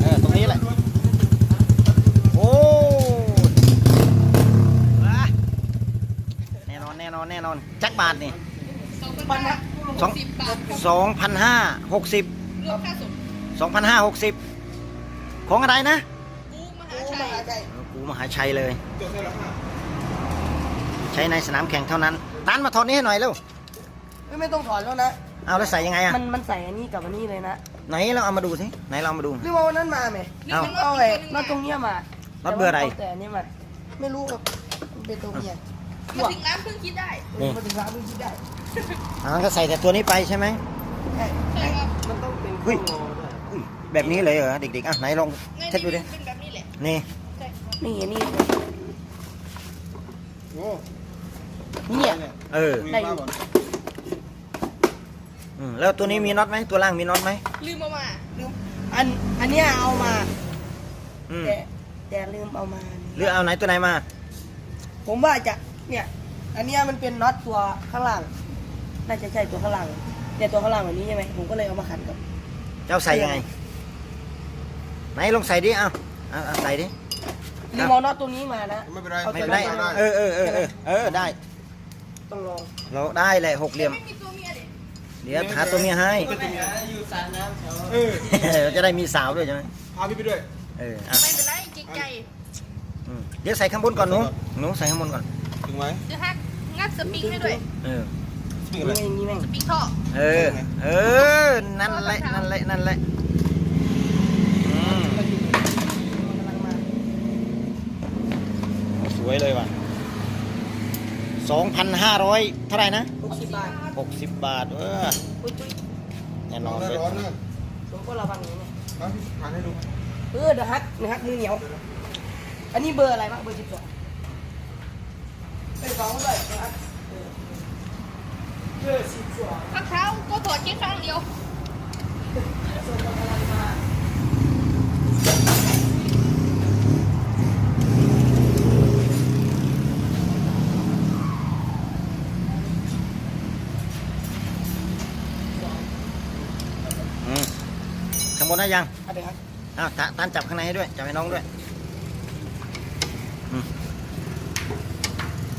เออตรงนี้แหละ โอ้ว้าแน่นอนแน่นอนแน่นอนจักบาทนี่สองพันห้าสอง สิบบาทครับสองพันห้าหกสิบรวมค่าส่งสองพันห้าหกสิบของอะไรนะ กูมหาชัยเออกูมหาชัยเลย ใช้ในสนามแข่งเท่านั้นตันมาถอดนี้ให้หน่อยเร็วไม่ไม่ต้องถอดแล้วนะ เอาแล้วใส่ยังไงอะมันมันใส่อันนี้กับอันนี้เลยนะ ไหนเราเอามาดูสิ ไหนเราเอามาดู หรือว่าวันนั้นมาไหมเอา เอาไอ้น็อตตรงเนี้ยมาน็อตเบอร์อะไร แต่อันนี้มันไม่รู้ครับมันเป็นตัวเมียมาถึงร้านเพิ่งคิดได้นี่มาถึงร้านมันคิดได้อ๋อก็ใส่แต่ตัวนี้ไปใช่ไหมใช่ใช่ครับมันต้องเป็นอุ้ยอุ้ยแบบนี้เลยเหรอเด็กๆอะไหนลองในเท็ดดูดิเป็นแบบนี้แหละนี่ใช่ครับนี่อันนี้โอ้ เนี่ย เออได้อยู่ อืมแล้วตัวนี้มีน็อตไหมตัวล่างมีน็อตไหมลืมเอามาลืมอันอันเนี้ยเอามาอืมแต่แต่ลืมเอามาหรือเอาไหนตัวไหนมา ผมว่าจะเนี่ยอันเนี้ยมันเป็นน็อตตัวข้างล่างน่าจะใช่ตัวข้างล่างเนี่ยตัวข้างล่างแบบนี้ใช่ไหมผมก็เลยเอามาขันกับ เจ้าใส่ยังไง ไหนลองใส่ดิเอาเอาเอาใส่ดิ ลืมเอาน็อตตัวนี้มานะ ไม่เป็นไร เอาไม่เป็นไรได้เออเออเออเออเออได้ ต้องลอง เราได้เลยหกเหลี่ยมไม่มีตัวเมียเด็กเดี๋ยวหาตัวเมียให้อยู่สระน้ำแถวเออจะได้มีสาวด้วยใช่ไหมพาพี่ไปด้วยเอออะไม่เป็นไรจิตใจอืมเดี๋ยวใส่ข้างบนก่อนหนูหนูใส่ข้างบนก่อนถึงไหมจะฮักงัดสปริงให้ด้วยเออถึงนี่อะไรแม่งนี่แม่งสปริงท่อเออเออนั่นแหละนั่นแหละนั่นแหละอืมกำลังมาสวยเลยว่ะ สองพันห้าร้อยเท่าไหร่นะ หกสิบบาทหกสิบบาทเอออุ้ยอุ้ยแน่นร้ออนนเลยร้อนนะผมก็ระวังอย่างนี้เอาพี่ทานให้ดูเออเดี๋ยวฮักเดี๋ยวฮักมือเหนียว อันนี้เบอร์อะไรบ้างเบอร์สิบสองเป็นสองด้วยเดี๋ยวฮักเออเบอร์สิบสองข้างเท้าก็ถอดแค่ข้างเดียวส่งกำลังมา ข้างบนได้ยังอะเดี๋ยวฮักอ้าวตาตานจับข้างในให้ด้วย จับให้น้องด้วยอืม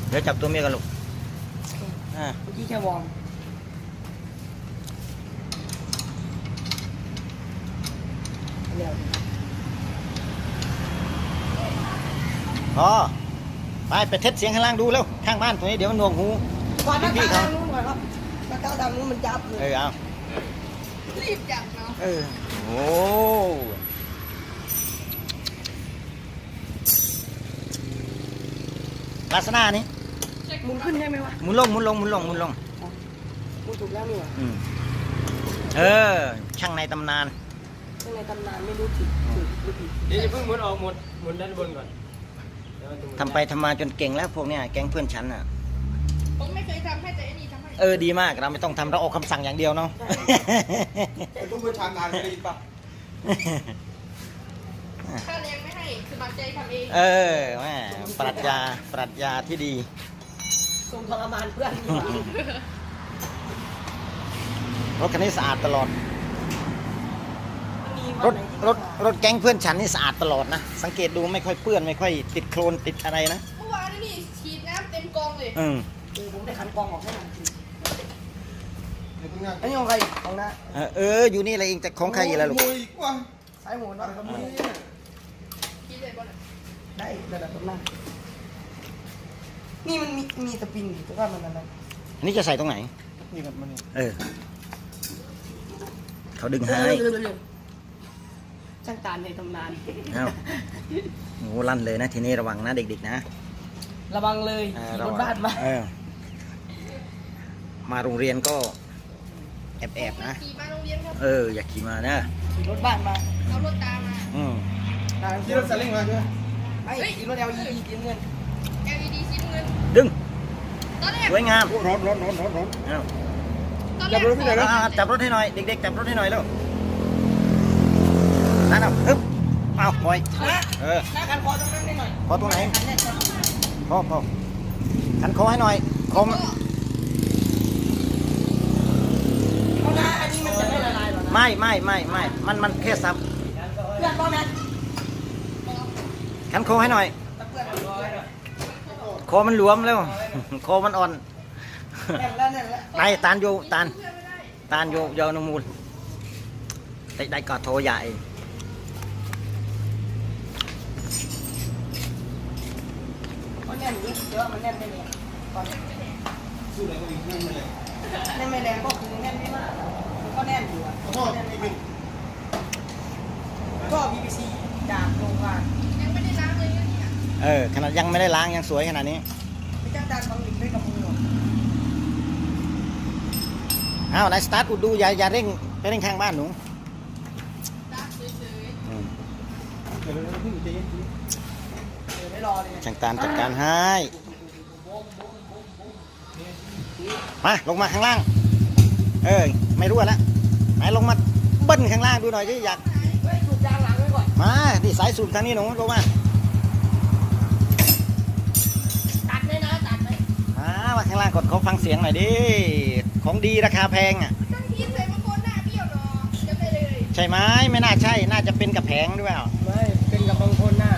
เดี๋ยวจับตัวเมียกันลูกอ่าเมื่อกี้แค่วอร์มเดี๋ยวพอไปไปเทสเสียงข้างล่างดูเร็วข้างบ้านตัวนี้เดี๋ยวมันหนวกหูก่อนนะพี่ก้าวเขาทางนู้นก่อนครับถ้าก้าวทางนู้นมันจับเลยเออเอารีบจับ เนาะเออ โอ้ลักษณะนี้หมุนขึ้นใช่ไหมวะหมุนลงหมุนลงหมุนลงหมุนลงหมุนถูกแล้วนี่หว่าอืมเออ ช่างในตำนาน ข้างในตำนานไม่รู้ผิดถูกหรือผิดเดี๋ยวจะเพิ่งหมุนออกหมุนหมุนด้านบนก่อนเดี๋ยวมันจะหมุนทำไปทำมาจนเก่งแล้วพวกเนี้ยแก๊งเพื่อนฉันอะ ผมไม่เคยทำให้แต่อันนี้ทำให้ เออดีมากเราไม่ต้องทำเราออกคำสั่งอย่างเดียวเนาะเป็นผู้เชี่ยวชาญงานไม่ได้ยินปะถ้าแรงไม่ให้สมัครใจทำเองเออแม่ปรัชญาปรัชญาที่ดีทรงทรมานเพื่อนนี่หว่ารถคันนี้สะอาดตลอดมันมีรวันถไหนที่รถรถแก๊งเพื่อนฉันนี่สะอาดตลอดนะ สังเกตดูไม่ค่อยเปื้อนไม่ค่อยติดโคลนติดอะไรนะเมื่อวานนี่ฉีดน้ำเต็มกองเลย อืม เออผมได้ขันกองออกให้หน่อยเดี๋ยวเพิ่งงาน อันนี้ของใครของน้าเออเอออยู่นี่อะไรเองแต่ของใครอีกล่ะลูกโอ้ยกว่าสายหมูอะเนาะไรครับเนี่ยฉีดเลยบอลได้ระดับตำนานนี่มันมีมีสปริงอยู่แต่ว่ามันอะไรอันนี้จะใส่ตรงไหน นี่ครับมันนี่เออ เขาดึงให้ช่างตาลในตำนานเอ้าโหลั่นเลยนะ ทีนี้ระวังนะเด็กๆนะ ระวังเลยเออขี่ระรวัถงบ้านมาเออมาโรงเรียนก็ แอบๆนะ ขี่มาโรงเรียนครับเออ อย่าขี่มานะขี่รถบ้านมาเอารถตามมา อืมทางที่รถซาเล้งมาใช่ไหมไอ้ขี่รถ LED สีเงิน LED สีน้ำเงิน ดึง ตอนแรกสวยงามโอ้ร้อนร้อนร้อนร้อนร้อนเอ้าตอนแรจักบรถที่ไหนนะอ่าจับรถให้หน่อย เด็กๆ จับรถให้หน่อยเร็วนั่นเอาฮึบเอาปล่อยนะเออหน้ากันคอตรงนั้นได้หน่อยพอตรงไหนขันแน่นอนพอพอขันคอให้หน่อยคคมเอา นะอันนี้มันจะไม่ละลายหรอนะไม่ไม่ไม่ไม่มันมันแค่ซับเพื่อนป้อมแมนขันโคให้หน่อยตะเพื่อนรอไว้หน่อยโคมันหลวมแล้วโคมันอ่อนแน่นแล้วแน่นแล้วไปตานอยู่ตานตานอยู่ยาวนมูลได้ได้กอดโทรใหญ่มันแน่นนี้เยอะมันแน่นไม่แรงตอนนี้สู้อะไรก็อีกนั่นไม่เลย แน่นไม่แรงก็คือแน่นไม่มากมันก็แน่นอยู่อะขอโทษแน่นไม่อีกหมานึ่งกก็ BBC จากโรงงานยังไม่ได้ล้างเลยเนี่ยเออขนาดยังไม่ได้ล้างยังสวยขนาดนี้ไม่จ้างดันบังหลิกด้วยกับมือหรอกอ้าวไหนสตาร์ทอุดดูอย่าอย่าเร่งไปเร่งข้างบ้านหนูล้างเฉยอืมเดี๋ยวเราเพิ่งใจเย็นเดี๋ยวไม่รอเลย ช่างตามจัดการให้ มาลงมาข้างล่าง เออ ไม่รู้แล้วไหนลงมาเบิ้ลข้างล่างดูหน่อยดิอยากเฮ้ยถูกยางหลังไว้ก่อนมาดิสายสูบทางนี้หนูลงมาตัดเลยนะตัดเลยมามาข้างล่างกดเขาฟังเสียงหน่อยดิของดีราคาแพงอะๆตั้งทีใส่บางคนหน้าเบี้ยวเนาะจะไปเลยใช่ไหมไม่น่าใช่น่าจะเป็นกับแผงด้วยอะไม่เป็นกับบางคนหน้า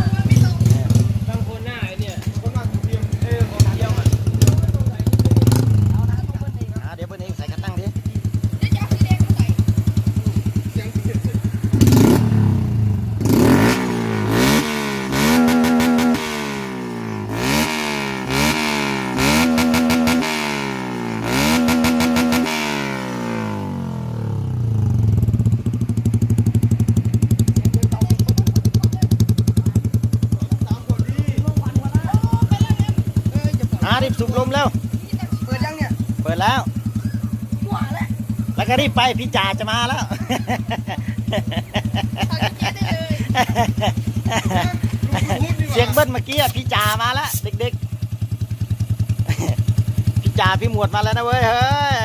รีบสูบลมแล้ว เปิดยังเนี่ย เปิดแล้ว หัวแล้วแล้วก็รีบไปพี่จ่าจะมาแล้วเอาที่เจ๊ได้เลยเสียงเบิ้ลเมื่อกี้อะพี่จ่ามาแล้วเด็กๆ พี่จ่าพี่หมวดมาแล้วนะเว้ยเฮ้ย